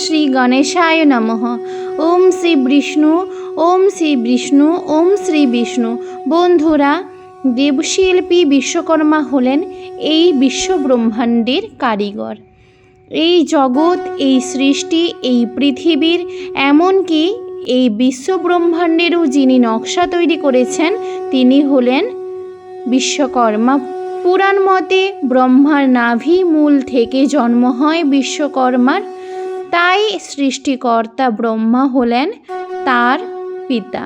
শ্রী গণেশায় নমঃ। ওম শ্রী বিষ্ণু, ওম শ্রী বিষ্ণু, ওম শ্রী বিষ্ণু। বন্ধুরা, দেবশিল্পী বিশ্বকর্মা হলেন এই বিশ্বব্রহ্মাণ্ডের কারিগর। এই জগৎ, এই সৃষ্টি, এই পৃথিবীর, এমনকি এই বিশ্বব্রহ্মাণ্ডেরও যিনি নকশা তৈরি করেছেন, তিনি হলেন বিশ্বকর্মা। পুরাণ মতে ব্রহ্মার নাভি মূল থেকে জন্ম হয় বিশ্বকর্মার। তাই সৃষ্টিকর্তা ব্রহ্মা হলেন তার পিতা।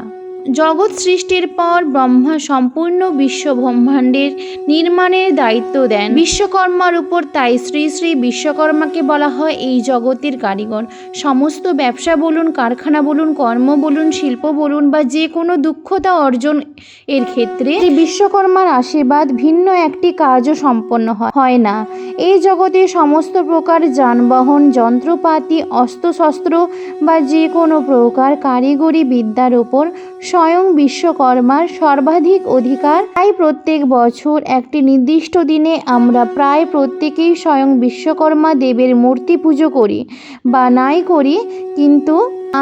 জগৎ সৃষ্টির পর ব্রহ্মা সম্পূর্ণ বিশ্ব ব্রহ্মাণ্ডের নির্মাণের দায়িত্ব দেন। বিশ্বকর্মার উপর তাই শ্রী শ্রী বিশ্বকর্মাকে বলা হয় এই জগতের কারিগর। সমস্ত ব্যবসা বলুন, কারখানা বলুন, কর্ম বলুন, শিল্প বলুন বা যে কোনো দক্ষতা অর্জন এর ক্ষেত্রে বিশ্বকর্মার আশীর্বাদ ভিন্ন একটি কাজও সম্পন্ন হয় না। এই জগতে সমস্ত প্রকার যানবাহন, যন্ত্রপাতি, অস্ত্রশস্ত্র বা যে কোনো প্রকার কারিগরি বিদ্যার উপর স্বয়ং বিশ্বকর্মার সর্বাধিক অধিকার। তাই প্রত্যেক বছর একটি নির্দিষ্ট দিনে আমরা প্রায় প্রত্যেকেই স্বয়ং বিশ্বকর্মা দেবের মূর্তি পুজো করি বা নাই করি, কিন্তু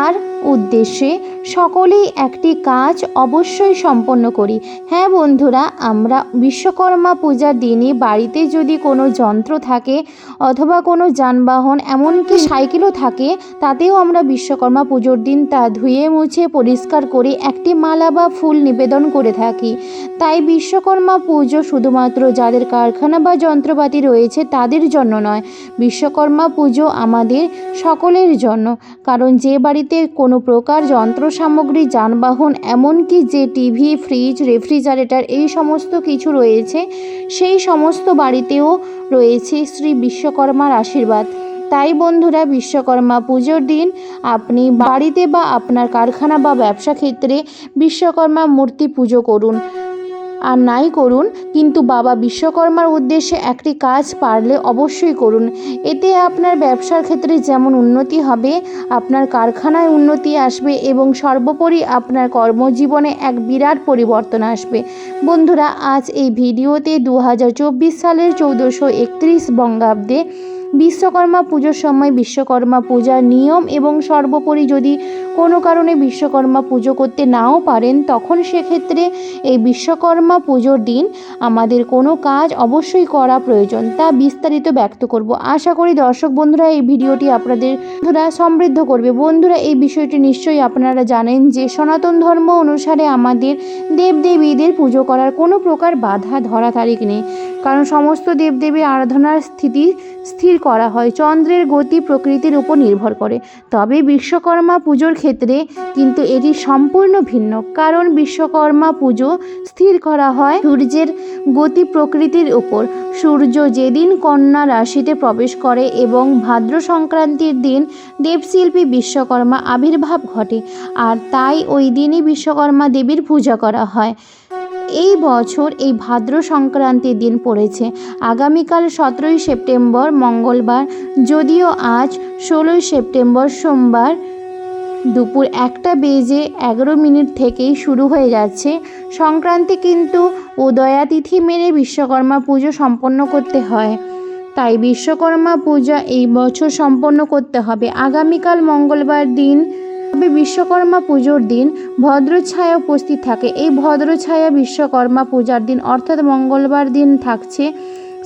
আর উদ্দেশ্যে সকলেই একটি কাজ অবশ্যই সম্পন্ন করি। হ্যাঁ বন্ধুরা, আমরা বিশ্বকর্মা পূজার দিনে বাড়িতে যদি কোনো যন্ত্র থাকে অথবা কোনো যানবাহন এমনকি সাইকেলও থাকে, তাতেও আমরা বিশ্বকর্মা পুজোর দিন তা ধুয়ে মুছে পরিষ্কার করে একটি মালা বা ফুল নিবেদন করে থাকি। তাই বিশ্বকর্মা পুজো শুধুমাত্র যাদের কারখানা বা যন্ত্রপাতি রয়েছে তাদের জন্য নয়, বিশ্বকর্মা পুজো আমাদের সকলের জন্য। কারণ যে বাড়িতে কোনো প্রকার যন্ত্র সামগ্রী, যানবাহন, এমনকি যে টিভি, ফ্রিজ, রেফ্রিজারেটর, এই সমস্ত কিছু রয়েছে, সেই সমস্ত বাড়িতেও রয়েছে শ্রী বিশ্বকর্মার আশীর্বাদ। তাই বন্ধুরা, বিশ্বকর্মা পুজোর দিন আপনি বাড়িতে বা আপনার কারখানা বা ব্যবসা ক্ষেত্রে বিশ্বকর্মা মূর্তি পুজো করুন। আর নাই করুন, কিন্তু বাবা বিশ্বকর্মার উদ্দেশ্যে একটি কাজ পারলে অবশ্যই করুন। এতে আপনার ব্যবসার ক্ষেত্রে যেমন উন্নতি হবে, আপনার কারখানায় উন্নতি আসবে এবং সর্বোপরি আপনার কর্মজীবনে এক বিরাট পরিবর্তন আসবে। বন্ধুরা, আজ এই ভিডিওতে দু হাজার চব্বিশ সালের চৌদ্দশো একত্রিশ বঙ্গাব্দে বিশ্বকর্মা পুজোর সময় বিশ্বকর্মা পূজার নিয়ম এবং সর্বোপরি যদি কোনো কারণে বিশ্বকর্মা পুজো করতে নাও পারেন, তখন সেক্ষেত্রে এই বিশ্বকর্মা পুজোর দিন আমাদের কোনো কাজ অবশ্যই করা প্রয়োজন, তা বিস্তারিত ব্যক্ত করব। আশা করি দর্শক বন্ধুরা, এই ভিডিওটি আপনাদের বন্ধুরা সমৃদ্ধ করবে। বন্ধুরা, এই বিষয়টি নিশ্চয়ই আপনারা জানেন যে সনাতন ধর্ম অনুসারে আমাদের দেবদেবীদের পুজো করার কোনো প্রকার বাধা ধরা তারিখ নেই। কারণ সমস্ত দেবদেবীর আরাধনার স্থিতি স্থির করা হয়। চন্দ্রের গতি প্রকৃতির উপর নির্ভর করে। তবে বিশ্বকর্মা পুজোর ক্ষেত্রে কিন্তু এটি সম্পূর্ণ ভিন্ন। কারণ বিশ্বকর্মা পুজো স্থির করা হয় সূর্যের গতি প্রকৃতির উপর। সূর্য যেদিন কন্যা রাশিতে প্রবেশ করে এবং ভাদ্র সংক্রান্তির দিন দেবশিল্পী বিশ্বকর্মা আবির্ভাব ঘটে, আর তাই ওই দিনই বিশ্বকর্মা দেবীর পূজা করা হয়। এই বছর এই ভাদ্র সংক্রান্তির দিন পড়েছে। আগামীকাল সতেরোই সেপ্টেম্বর মঙ্গলবার, যদিও আজ ষোলোই সেপ্টেম্বর সোমবার দুপুর একটা বেজে এগারো মিনিট থেকেই শুরু হয়ে যাচ্ছে। সংক্রান্তি কিন্তু উদয়া তিথি মেনে বিশ্বকর্মা পুজো সম্পন্ন করতে হয়। তাই বিশ্বকর্মা পূজা এই বছর সম্পন্ন করতে হবে। আগামীকাল মঙ্গলবার দিন তবে বিশ্বকর্মা পুজোর দিন ভদ্রছায়া উপস্থিত থাকে। এই ভদ্রছায়া বিশ্বকর্মা পূজার দিন, অর্থাৎ মঙ্গলবার দিন থাকছে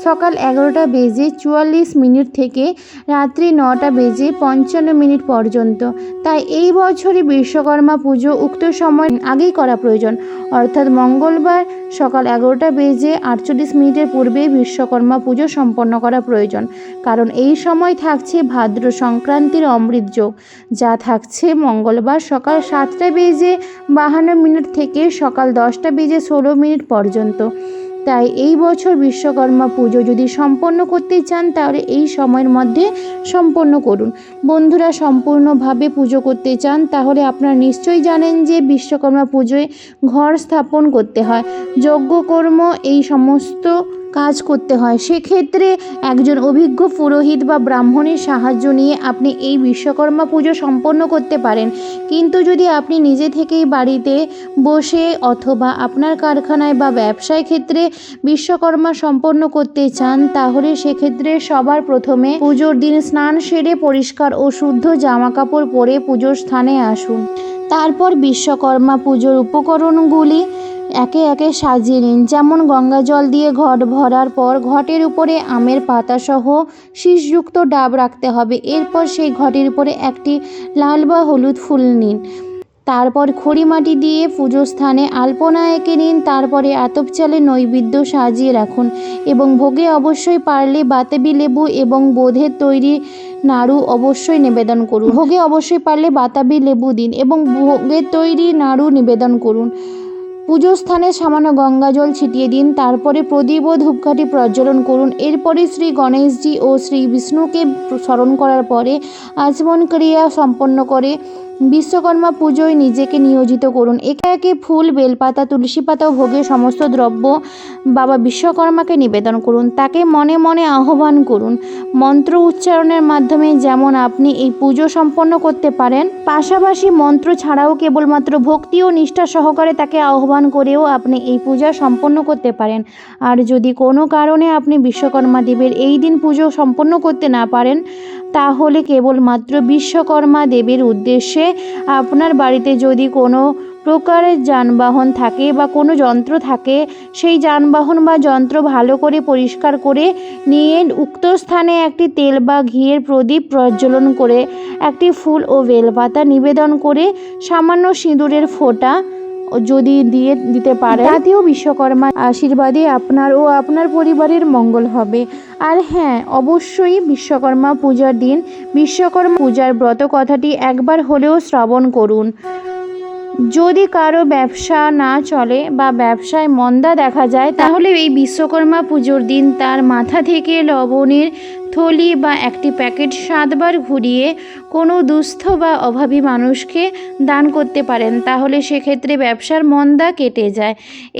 সকাল এগারোটা বেজে চুয়াল্লিশ মিনিট থেকে রাত্রি নটা বেজে পঞ্চান্ন মিনিট পর্যন্ত। তাই এই বছরই বিশ্বকর্মা পুজো উক্ত সময় আগেই করা প্রয়োজন। অর্থাৎ মঙ্গলবার সকাল এগারোটা বেজে আটচল্লিশ মিনিটের পূর্বে বিশ্বকর্মা পুজো সম্পন্ন করা প্রয়োজন। কারণ এই সময় থাকছে ভাদ্র সংক্রান্তির অমৃত যোগ, যা থাকছে মঙ্গলবার সকাল সাতটা বেজে বাহান্ন মিনিট থেকে সকাল দশটা বেজে ষোলো মিনিট পর্যন্ত। তাই এই বছর বিশ্বকর্মা পুজো যদি সম্পন্ন করতে চান, তাহলে এই সময়ের মধ্যে সম্পন্ন করুন। বন্ধুরা, সম্পূর্ণভাবে পুজো করতে চান, তাহলে আপনারা নিশ্চয়ই জানেন যে বিশ্বকর্মা পুজোয় ঘর স্থাপন করতে হয়। যজ্ঞকর্ম এই সমস্ত কাজ করতে হয়। সেক্ষেত্রে একজন অভিজ্ঞ পুরোহিত বা ব্রাহ্মণের সাহায্য নিয়ে আপনি এই বিশ্বকর্মা পুজো সম্পন্ন করতে পারেন। কিন্তু যদি আপনি নিজে থেকেই বাড়িতে বসে অথবা আপনার কারখানায় বা ব্যবসায় ক্ষেত্রে বিশ্বকর্মা সম্পন্ন করতে চান, তাহলে সেক্ষেত্রে সবার প্রথমে পুজোর দিন স্নান সেরে পরিষ্কার ও শুদ্ধ জামা কাপড় পরে পুজোর স্থানে আসুন। তারপর বিশ্বকর্মা পুজোর উপকরণগুলি একে একে সাজিয়ে নিন। যেমন গঙ্গা জল দিয়ে ঘট ভরার পর ঘটের উপরে আমের পাতাসহ শীষযুক্ত ডাব রাখতে হবে। এরপর সেই ঘটের উপরে একটি লাল বা হলুদ ফুল নিন। তারপর খড়ি মাটি দিয়ে পুজো স্থানে আলপনা এঁকে নিন। তারপরে আতপ চালে নৈবেদ্য সাজিয়ে রাখুন এবং ভোগে অবশ্যই পারলে, বাতাবি লেবু এবং বোধের তৈরি নাড়ু অবশ্যই নিবেদন করুন। ভোগে অবশ্যই পারলে বাতাবি লেবু দিন এবং ভোগের তৈরি নাড়ু নিবেদন করুন। পুজো স্থানে সামান্য গঙ্গা জল ছিটিয়ে দিন, তারপরে প্রদীপ ও ধূপকাঠি প্রজ্বলন করুন। এরপরে শ্রী গণেশজি ও শ্রী বিষ্ণুকে স্মরণ করার পরে আচমন ক্রিয়া সম্পন্ন করে। বিশ্বকর্মা পুজোয় নিজেকে নিয়োজিত করুন। একে একে ফুল, বেলপাতা, তুলসী পাতা ও ভোগের সমস্ত দ্রব্য বাবা বিশ্বকর্মাকে নিবেদন করুন। তাকে মনে মনে আহ্বান করুন। মন্ত্র উচ্চারণের মাধ্যমে যেমন আপনি এই পুজো সম্পন্ন করতে পারেন, পাশাপাশি মন্ত্র ছাড়াও কেবলমাত্র ভক্তি ও নিষ্ঠা সহকারে তাকে আহ্বান করেও আপনি এই পূজা সম্পন্ন করতে পারেন। আর যদি কোনো কারণে আপনি বিশ্বকর্মা দেবের এই দিন পুজো সম্পন্ন করতে না পারেন তাহলে কেবলমাত্র বিশ্বকর্মা দেবীর উদ্দেশ্যে আপনার বাড়িতে যদি কোনো প্রকারের যানবাহন থাকে বা কোনো যন্ত্র থাকে, সেই যানবাহন বা যন্ত্র ভালো করে পরিষ্কার করে নিয়ে উক্ত স্থানে একটি তেল বা ঘিয়ের প্রদীপ প্রজ্বলন করে, একটি ফুল ও বেলপাতা নিবেদন করে সামান্য সিঁদুরের ফোঁটা যদি দিয়ে দিতে পারে তাতেও বিশ্বকর্মা আশীর্বাদে আপনার ও আপনার পরিবারের মঙ্গল হবে। আর হ্যাঁ অবশ্যই বিশ্বকর্মা পূজার দিন, বিশ্বকর্মা পূজার ব্রত কথাটি একবার হলেও শ্রবণ করুন। যদি কারও ব্যবসা না চলে বা ব্যবসায় মন্দা দেখা যায়, তাহলে এই বিশ্বকর্মা পুজোর দিন তার মাথা থেকে লবণের থলি বা একটি প্যাকেট সাতবার ঘুরিয়ে কোনো দুস্থ বা অভাবী মানুষকে দান করতে পারেন। তাহলে সেক্ষেত্রে ব্যবসার মন্দা কেটে যায়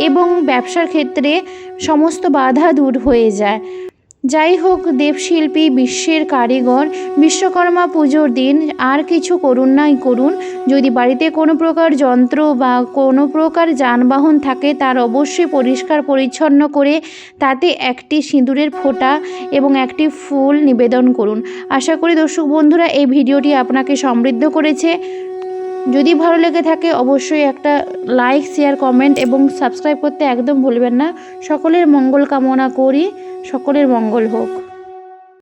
এবং ব্যবসার ক্ষেত্রে সমস্ত বাধা দূর হয়ে যায়। যাই হোক, দেবশিল্পী, বিশ্বের কারিগর, বিশ্বকর্মা পুজোর দিন আর কিছু করুন নাই করুন। যদি বাড়িতে কোনো প্রকার যন্ত্র বা কোনো প্রকার যানবাহন থাকে, তার অবশ্যই পরিষ্কার পরিচ্ছন্ন করে তাতে একটি সিঁদুরের ফোঁটা এবং একটি ফুল নিবেদন করুন। আশা করি দর্শক বন্ধুরা, এই ভিডিওটি আপনাকে সমৃদ্ধ করেছে। যদি ভালো লেগে থাকে, অবশ্যই একটা লাইক শেয়ার কমেন্ট এবং সাবস্ক্রাইব করতে একদম ভুলবেন না। সকলের মঙ্গল কামনা করি, সকলের মঙ্গল হোক।